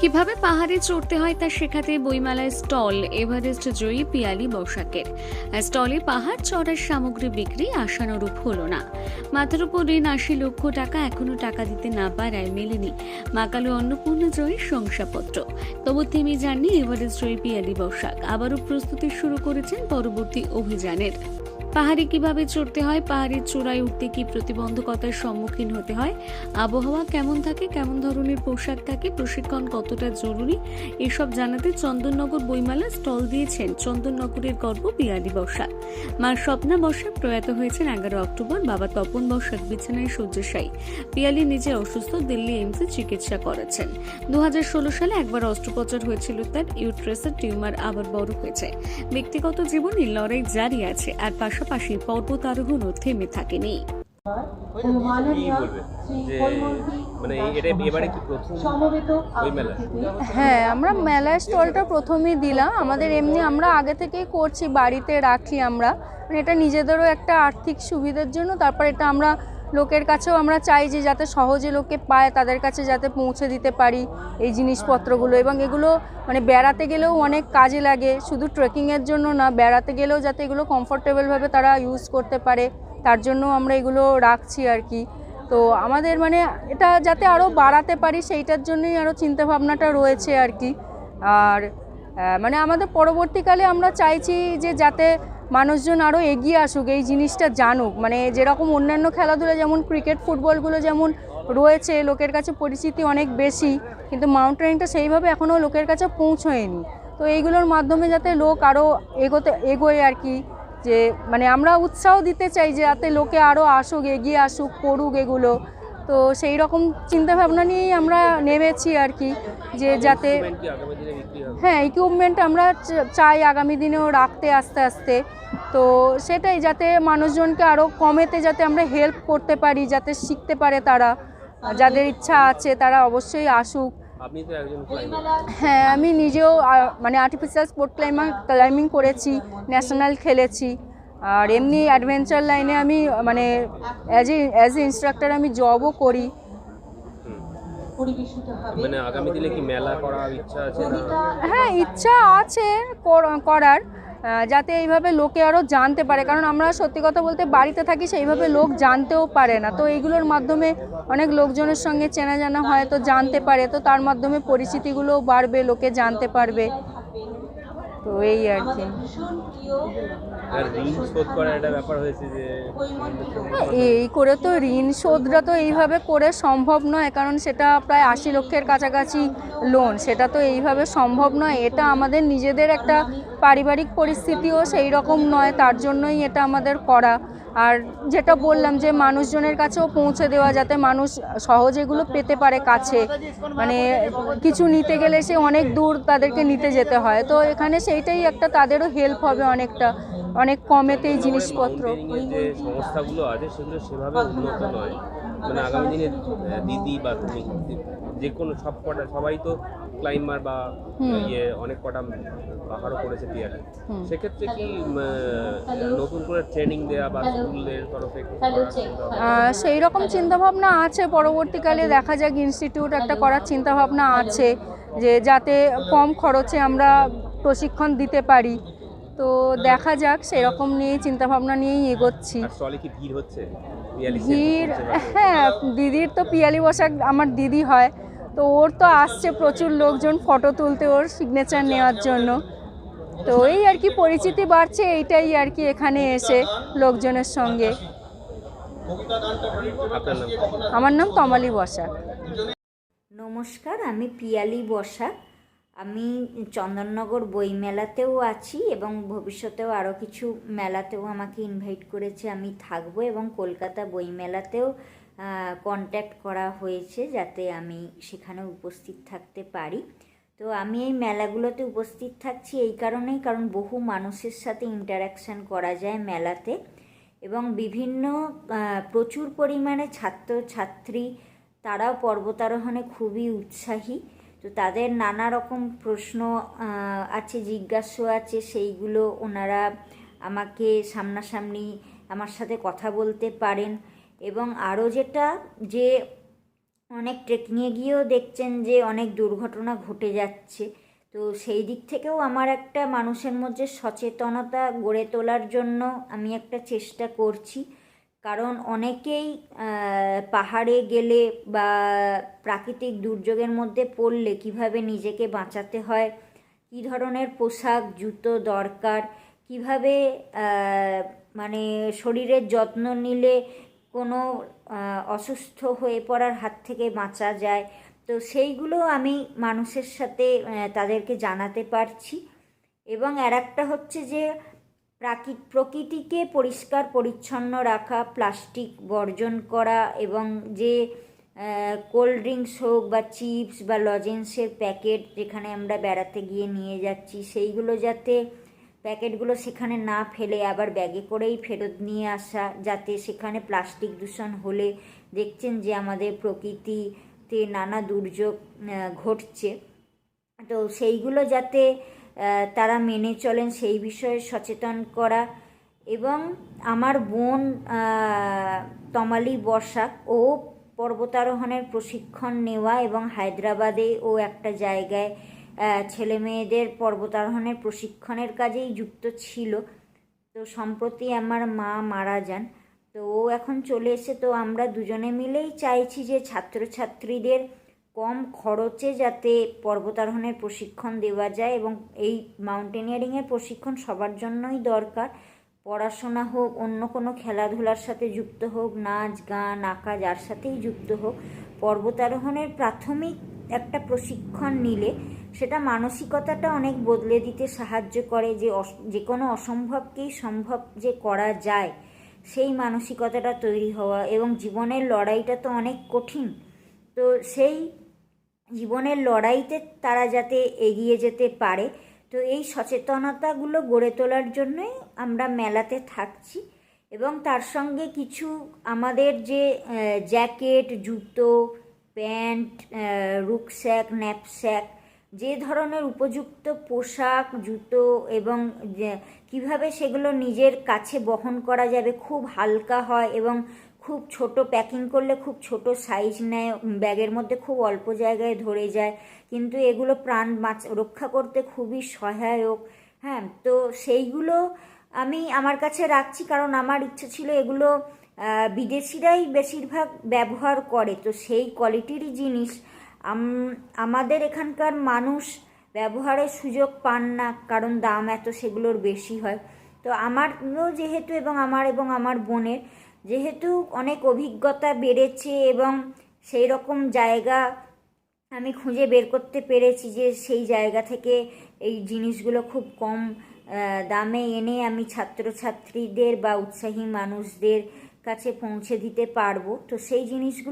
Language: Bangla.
কীভাবে পাহাড়ে চড়তে হয় তা শেখাতে বইমেলায় স্টল, এভারেস্ট জয়ী পিয়ালি বসাকের। স্টলে পাহাড় চড়ার সামগ্রী বিক্রি আশানুরূপ হলো না। মাথার উপর ঋণ আশি লক্ষ টাকা এখনও টাকা দিতে না পারায় মেলেনি মাকালো অন্নপূর্ণা জয়ীর শংসাপত্র। তবু থেমে যাননি এভারেস্ট জয়ী পিয়ালি বসাক। আবারও প্রস্তুতি শুরু করেছেন পরবর্তী অভিযানের। পাহাড়ে কীভাবে চড়তে হয়, পাহাড়ের চূড়ায় উঠতে কি প্রতিবন্ধকতার সম্মুখীন হতে হয়, আবহাওয়া কেমন থাকে, কেমন ধরনের পোশাক থাকে, প্রশিক্ষণ কতটা জরুরি, এসব জানাতে চন্দননগর বইমেলা স্টল দিয়েছেন চন্দননগরের গর্ব পিয়ালি বসাক মা স্বপ্না বসাক প্রয়াত হয়েছেন এগারো অক্টোবর, বাবা তপন বসাক বিছানায় শয্যাশায়ী। পিয়ালি নিজে অসুস্থ, দিল্লি এইমসে চিকিৎসা করেছেন। দু হাজার ষোলো সালে একবার অস্ত্রোপচার হয়েছিল তার, ইউট্রেসের টিউমার আবার বড় হয়েছে। ব্যক্তিগত জীবনে লড়াই জারি আছে, আর পাশাপাশি পর্বত আরোহণও থেমে থাকেনি। মানে এটা এবারে কি প্রথম? ওই মেলা হ্যাঁ আমরা মেলার স্টলটা প্রথমেই দিলাম। আমাদের এমনি আমরা আগে থেকেই করছি বাড়িতে রাখি আমরা। মানে এটা নিজেদেরও একটা আর্থিক সুবিধার জন্য তারপর এটা আমরা লোকের কাছেও আমরা চাই যে যাতে সহজে লোকে পায়, তাদের কাছে যাতে পৌঁছে দিতে পারি এই জিনিসপত্রগুলো। এবং এগুলো মানে বেড়াতে গেলেও অনেক কাজে লাগে। শুধু ট্রেকিংয়ের জন্য না, বেড়াতে গেলেও যাতে এগুলো কমফোর্টেবলভাবে তারা ইউজ করতে পারে, তার জন্য আমরা এগুলো রাখছি আর কি। তো আমাদের মানে এটা যাতে আরও বাড়াতে পারি, সেইটার জন্যই আরও চিন্তাভাবনাটা রয়েছে আর কি। আর মানে আমাদের পরবর্তীকালে আমরা চাইছি যে যাতে মানুষজন আরও এগিয়ে আসুক, এই জিনিসটা জানুক। মানে যেরকম অন্যান্য খেলাধুলা যেমন ক্রিকেট ফুটবলগুলো যেমন রয়েছে, লোকের কাছে পরিচিতি অনেক বেশি, কিন্তু মাউন্টেনিংটা সেইভাবে এখনও লোকের কাছে পৌঁছয়নি। তো এইগুলোর মাধ্যমে যাতে লোক আরও এগোতে, এগোয় আর কি, যে মানে আমরা উৎসাহ দিতে চাই যে যাতে লোকে আরও আসুক, এগিয়ে আসুক, করুক এগুলো। তো সেই রকম চিন্তাভাবনা নিয়েই আমরা নেমেছি আর কি যে যাতে হ্যাঁ ইকুইপমেন্ট আমরা চাই আগামী দিনেও রাখতে আস্তে আস্তে। তো সেটাই যাতে মানুষজনকে আরও কমেতে যাতে আমরা হেল্প করতে পারি যাতে শিখতে পারে তারা। যাদের ইচ্ছা আছে তারা অবশ্যই আসুক। হ্যাঁ আমি নিজেও মানে আর্টিফিশিয়াল স্পোর্ট ক্লাইম্বিং করেছি ন্যাশনাল খেলেছি। আর এমনি অ্যাডভেঞ্চার লাইনে আমি মানে as a as a instructor আমি জবও করি। মানে আগামী দিনে কি মেলা করার ইচ্ছা আছে হ্যাঁ ইচ্ছা আছে করার যাতে এইভাবে লোকে আরও জানতে পারে। কারণ আমরা সত্যি কথা বলতে বাড়িতে থাকি সেইভাবে লোক জানতেও পারে না। তো এইগুলোর মাধ্যমে অনেক লোকজনের সঙ্গে চেনা জানা হয় তো জানতে পারে। তো তার মাধ্যমে পরিচিতিগুলোও বাড়বে লোকে জানতে পারবে। তো এই আর কি। ঋণ শোধ করার একটা ব্যাপার হয়েছে যে এই করে তো ঋণ শোধটা তো এইভাবে করে সম্ভব নয় কারণ সেটা প্রায় আশি লক্ষের কাছাকাছি লোন সেটা তো এইভাবে সম্ভব নয়। এটা আমাদের নিজেদের একটা পারিবারিক পরিস্থিতিও সেই রকম নয় তার জন্যই এটা আমাদের করা। আর যেটা বললাম যে মানুষজনের কাছেও পৌঁছে দেওয়া যাতে মানুষ সহজে এগুলো পেতে পারে কাছে। মানে কিছু নিতে গেলে সে অনেক দূর তাদেরকে নিতে যেতে হয়। তো এখানে সেইটাই একটা তাদেরও হেল্প হবে অনেকটা, অনেক কমেতেই জিনিসপত্র। সংস্থাগুলো আছে সেগুলো সেভাবে উন্নত নয়। মানে আগামী দিনে দিদি বা তুমি যে কোনো সব কটা সবাই তো ক্লাইম্বার বা ইয়ে অনেক কটা পাহাড়ও করেছে পিয়ারে। সেক্ষেত্রে কি নতুন করে ট্রেনিং দেওয়া বা স্কুলের তরফে? সেই রকম চিন্তাভাবনা? আছে। পরবর্তীকালে দেখা যাক ইনস্টিটিউট একটা করার চিন্তাভাবনা আছে যে যাতে কম খরচে আমরা প্রশিক্ষণ দিতে পারি। তো দেখা যাক সেরকম নিয়েই চিন্তাভাবনা নিয়েই এগোচ্ছি। কি ভিড় হচ্ছে? পিয়ালি ভিড় হ্যাঁ দিদির তো পিয়ালি বসাক আমার দিদি হয়। তো ওর তো আসছে প্রচুর লোকজন ফটো তুলতে ওর সিগনেচার নেওয়ার জন্য। তো এই আর কি পরিচিতি বাড়ছে এইটাই আর কি এখানে এসে লোকজনের সঙ্গে। আমার নাম তমালি বসাক। নমস্কার আমি পিয়ালি বসাক। আমি চন্দননগর বই মেলাতেও আছি এবং ভবিষ্যতেও আরও কিছু মেলাতেও আমাকে ইনভাইট করেছে। আমি থাকব এবং কলকাতা বই মেলাতেও কন্ট্যাক্ট করা হয়েছে যাতে আমি সেখানে উপস্থিত থাকতে পারি। তো আমি এই মেলাগুলোতে উপস্থিত থাকছি এই কারণেই, কারণ বহু মানুষের সাথে ইন্টারাকশান করা যায় মেলাতে এবং বিভিন্ন প্রচুর পরিমাণে ছাত্র ছাত্রী তারাও পর্বতারোহণে খুবই উৎসাহী। তো তাদের নানা রকম প্রশ্ন আছে জিজ্ঞাসা আছে, সেইগুলো ওনারা আমাকে সামনাসামনি আমার সাথে কথা বলতে পারেন। এবং আরও যেটা, যে অনেক ট্রেকিংয়ে গিয়েও দেখছেন যে অনেক দুর্ঘটনা ঘটে যাচ্ছে। তো সেই দিক থেকেও আমার একটা মানুষের মধ্যে সচেতনতা গড়ে তোলার জন্য আমি একটা চেষ্টা করছি। কারণ অনেকেই পাহাড়ে গেলে বা প্রাকৃতিক দুর্যোগের মধ্যে পড়লে কীভাবে নিজেকে বাঁচাতে হয়, কী ধরনের পোশাক, জুতো দরকার, কীভাবে মানে শরীরের যত্ন নিলে কোনো অসুস্থ হয়ে পড়ার হাত থেকে বাঁচা যায়, তো সেইগুলো আমি মানুষের সাথে তাদেরকে জানাতে পারছি। এবং আর একটা হচ্ছে যে প্রাকৃ, প্রকৃতিকে পরিষ্কার, পরিচ্ছন্ন রাখা, প্লাস্টিক বর্জন করা এবং যে কোল্ড ড্রিঙ্কস হোক বা চিপস বা লজেন্সের প্যাকেট যেখানে আমরা বেড়াতে গিয়ে নিয়ে যাচ্ছি, সেইগুলো যাতে প্যাকেটগুলো সেখানে না ফেলে আবার ব্যাগে করেই ফেরত নিয়ে আসা, যাতে সেখানে প্লাস্টিক দূষণ হলে দেখছেন যে আমাদের প্রকৃতিতে নানা দুর্যোগ ঘটছে। তো সেইগুলো যাতে তারা মেনে চলেন, সেই বিষয়ে সচেতন করা। এবং আমার বোন তমালি বসাক ও পর্বতারোহণের প্রশিক্ষণ নেওয়া এবং হায়দ্রাবাদে ও একটা জায়গায় ছেলে মেয়েদের পর্বতারোহণের প্রশিক্ষণের কাজেই যুক্ত ছিল। তো সম্প্রতি আমার মা মারা যান। তো ও এখন চলে এসে তো আমরা দুজনে মিলেই চাইছি যে ছাত্রছাত্রীদের কম খরচে যাতে পর্বতারোহণের প্রশিক্ষণ দেওয়া যায় এবং এই মাউন্টেনিয়ারিংয়ের প্রশিক্ষণ সবার জন্যই দরকার। পড়াশোনা হোক, অন্য কোনো খেলাধুলার সাথে যুক্ত হোক, নাচ, গান, আঁকা, যার সাথেই যুক্ত হোক, পর্বতারোহণের প্রাথমিক একটা প্রশিক্ষণ নিলে সেটা মানসিকতাটা অনেক বদলে দিতে সাহায্য করে যে যে কোনো অসম্ভবকেই সম্ভব যে করা যায়, সেই মানসিকতাটা তৈরি হওয়া এবং জীবনের লড়াইটা তো অনেক কঠিন। তো সেই জীবনের লড়াইতে তারা যাতে এগিয়ে যেতে পারে। তো এই সচেতনতাগুলো গড়ে তোলার জন্যই আমরা মেলাতে থাকছি এবং তার সঙ্গে কিছু আমাদের যে জ্যাকেট, জুতো, প্যান্ট রুকস্যাক, ন্যাপস্যাক, যে ধরনের উপযুক্ত পোশাক, জুতো এবং কীভাবে সেগুলো নিজের কাছে বহন করা যাবে, খুব হালকা হয় এবং খুব ছোট প্যাকিং করলে খুব ছোট সাইজ নেয় ব্যাগের মধ্যে খুব অল্প জায়গায় ধরে যায়। কিন্তু এগুলো প্রাণ বাঁচ, রক্ষা করতে খুবই সহায়ক। হ্যাঁ তো সেইগুলো আমি আমার কাছে রাখছি কারণ আমার ইচ্ছে ছিল এগুলো বিদেশিরাই বেশিরভাগ ব্যবহার করে। তো সেই কোয়ালিটিরই জিনিস আমাদের এখানকার মানুষ ব্যবহারের সুযোগ পান না কারণ দাম এত সেগুলোর বেশি হয়। তো আমারও যেহেতু এবং আমার এবং আমার বোনের যেহেতু অনেক অভিজ্ঞতা বেড়েছে এবং সেই রকম জায়গা আমি খুঁজে বের করতে পেরেছি যে সেই জায়গা থেকে এই জিনিসগুলো খুব কম দামে এনে আমি ছাত্রছাত্রীদের বা উৎসাহী মানুষদের কাছে পৌঁছে দিতে পারব। তো সেই জিনিসগুলো